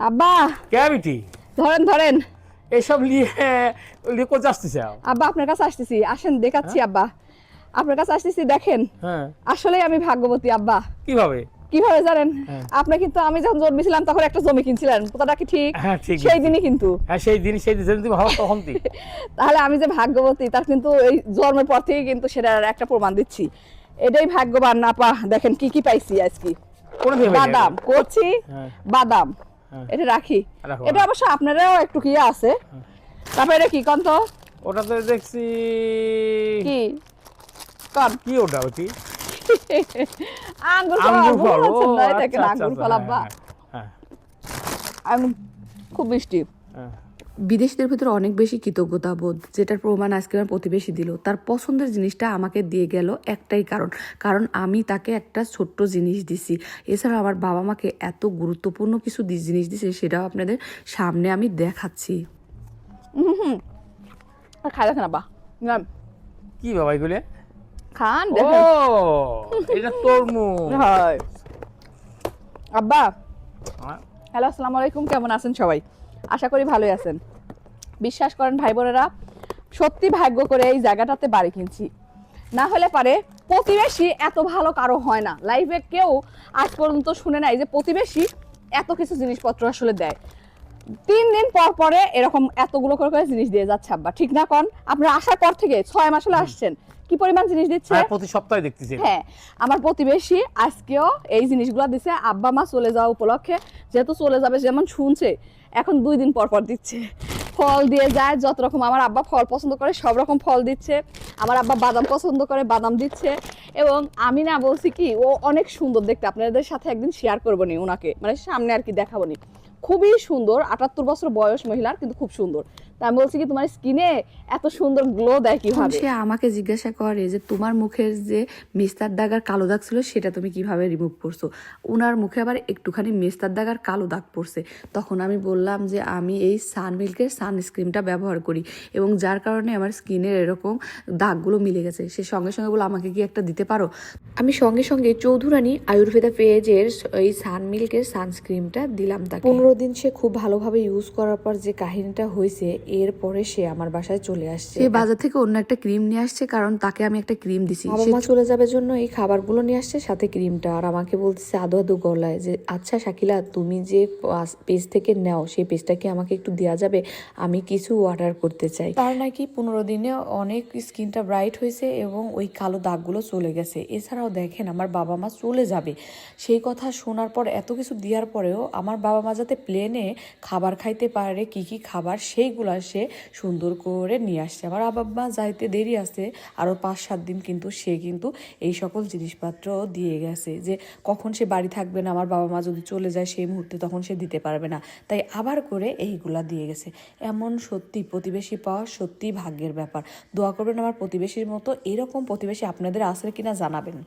আব্বা! কে বিটি ধরেন ধরেন। নিয়ে আসতেছে আব্বা আপনার কাছে আসতেছি। আসেন দেখাচ্ছি আব্বা। আপনার কাছে আসতেছি দেখেন। হ্যাঁ। আসলে আমি ভাগ্যবতী আব্বা। কীভাবে? কীভাবে জানেন? হ্যাঁ। আপনি কিন্তু আমি যখন জন্মেছিলাম তখন একটা জমি কিনছিলেন। কথাটা কি ঠিক? হ্যাঁ, সেই দিনই কিন্তু। হ্যাঁ সেই দিন সেই দিন তুমি তখন তাহলে আমি যে ভাগ্যবতী তার কিন্তু এই জন্মের পর থেকে কিন্তু সেটার একটা প্রমাণ দিচ্ছি। এটাই ভাগ্যবান না পা দেখেন কি কি পাইছি আজকে। বাদাম। করছি হ্যাঁ। বাদাম। হ্যাঁ। এটা রাখি। এটা অবশ্য আপনারাও একটু কি আছে। তারপরে এটা কি কন্ত তো? ওটা তো দেখছি কি? কার কি ওটা ওটি আঙ্গুর ফল আঙ্গুর ফল আচ্ছা, আঙ্গুর ফল আচ্ছা, আব্বা। হ্যাঁ, আঙ্গুর খুব মিষ্টি। হ্যাঁ, বিদেশিদের ভিতরে অনেক বেশি কৃতজ্ঞতা বোধ যেটার প্রমাণ আজকে আমার প্রতিবেশী দিল। তার পছন্দের জিনিসটা আমাকে দিয়ে গেল একটাই কারণ। কারণ আমি তাকে একটা ছোট্ট জিনিস দিছি। এছাড়া আমার বাবা মাকে এত গুরুত্বপূর্ণ কিছু জিনিস দিছে সেটাও আপনাদের সামনে আমি দেখাচ্ছি। খাই দেখেন। কি বাবা এগুলো? খান ও এটা তরমুজ। হয়। আব্বা। হ্যাঁ, হ্যালো আসসালামু আলাইকুম কেমন আছেন সবাই? আশা করি ভালোই আছেন। বিশ্বাস করেন ভাই বোনেরা সত্যি ভাগ্য করে এই জায়গাটাতে বাড়ি কিনছি। না হলে পারে প্রতিবেশী এত ভালো কারও হয় না। লাইফে কেউ আজ পর্যন্ত শুনে নাই যে প্রতিবেশী এত কিছু জিনিসপত্র আসলে দেয়। তিন দিন পর পরে এরকম এতগুলো করে করে জিনিস দিয়ে যাচ্ছে আব্বা। ঠিক না কন? আপনারা আসার পর থেকে ছয় মাস হলে আসছেন। কি পরিমাণ জিনিস দিচ্ছে? হ্যাঁ, প্রতি সপ্তাহে দেখতেছি। হ্যাঁ আমার প্রতিবেশী আজকেও এই জিনিসগুলো দিছে। আব্বা মা চলে যাওয়া উপলক্ষে যেহেতু চলে যাবে যেমন শুনছে এখন দুই দিন পর পর দিচ্ছে। ফল দিয়ে যায়, যত রকম আমার আব্বা ফল পছন্দ করে, সব রকম ফল দিচ্ছে। আমার আব্বা বাদাম পছন্দ করে, বাদাম দিচ্ছে। এবং আমি না বলছি কি, ও অনেক সুন্দর দেখতে। আপনাদের সাথে একদিন শেয়ার করব নি ওনাকে। মানে সামনে আর কি দেখাবো নি। খুবই সুন্দর, আটাত্তর বছর বয়স মহিলার, কিন্তু খুব সুন্দর। তা আমি বলছি কি তোমার স্কিনে এত সুন্দর গ্লো দেয় কীভাবে? সে আমাকে জিজ্ঞাসা করে যে তোমার মুখের যে মেস্তার দাগ আর কালো দাগ ছিল সেটা তুমি কীভাবে রিমুভ করছ? ওনার মুখে আবার একটুখানি মেস্তার দাগ আর কালো দাগ পড়ছে। তখন আমি বললাম যে আমি এই সানমিল্কের সানস্ক্রিনটা ব্যবহার করি এবং যার কারণে আমার স্কিনের এরকম দাগগুলো মিলে গেছে। সে সঙ্গে সঙ্গে বলে আমাকে কি একটা দিতে পারো? আমি সঙ্গে সঙ্গে চৌধুরানী আয়ুর্বেদা পেজের এই সানমিল্কের সানস্ক্রিনটা দিলাম তাকে। পনেরো দিন সে খুব ভালোভাবে ইউজ করার পর যে কাহিনীটা হয়েছে এরপরে সে আমার বাসায় চলে আসছে। সে বাজার থেকে অন্য একটা ক্রিম নিয়ে আসছে কারণ তাকে আমি একটা ক্রিম দিছি। বাবা মা চলে যাবে জন্য এই খাবারগুলো নিয়ে আসছে সাথে ক্রিমটা। আর আমাকে বলতেছে আদো আদো গলায় যে আচ্ছা শাকিলা তুমি যে পেজ থেকে নাও সেই পেজটা কি আমাকে একটু দেওয়া যাবে? আমি কিছু অর্ডার করতে চাই। তার নাকি পনেরো দিনে অনেক স্কিনটা ব্রাইট হয়েছে এবং ওই কালো দাগগুলো চলে গেছে। এছাড়াও দেখেন আমার বাবা মা চলে যাবে। সেই কথা শোনার পর এত কিছু দেওয়ার পরেও আমার বাবা মা যাতে প্লেনে খাবার খাইতে পারে কি কি খাবার সেইগুলো সে সুন্দর করে নিয়ে আসছে। আমার আবাব্বা যাইতে দেরি আছে আরও পাঁচ সাত দিন কিন্তু সে কিন্তু এই সকল জিনিসপত্র দিয়ে গেছে যে কখন সে বাড়ি থাকবে না, আমার বাবা মা যদি চলে যায় সেই মুহূর্তে তখন সে দিতে পারবে না। তাই আবার করে এইগুলা দিয়ে গেছে। এমন সত্যি প্রতিবেশী পাওয়া সত্যি ভাগ্যের ব্যাপার। দোয়া করবেন আমার প্রতিবেশীর মতো এরকম প্রতিবেশী আপনাদের আসলে কিনা জানাবেন।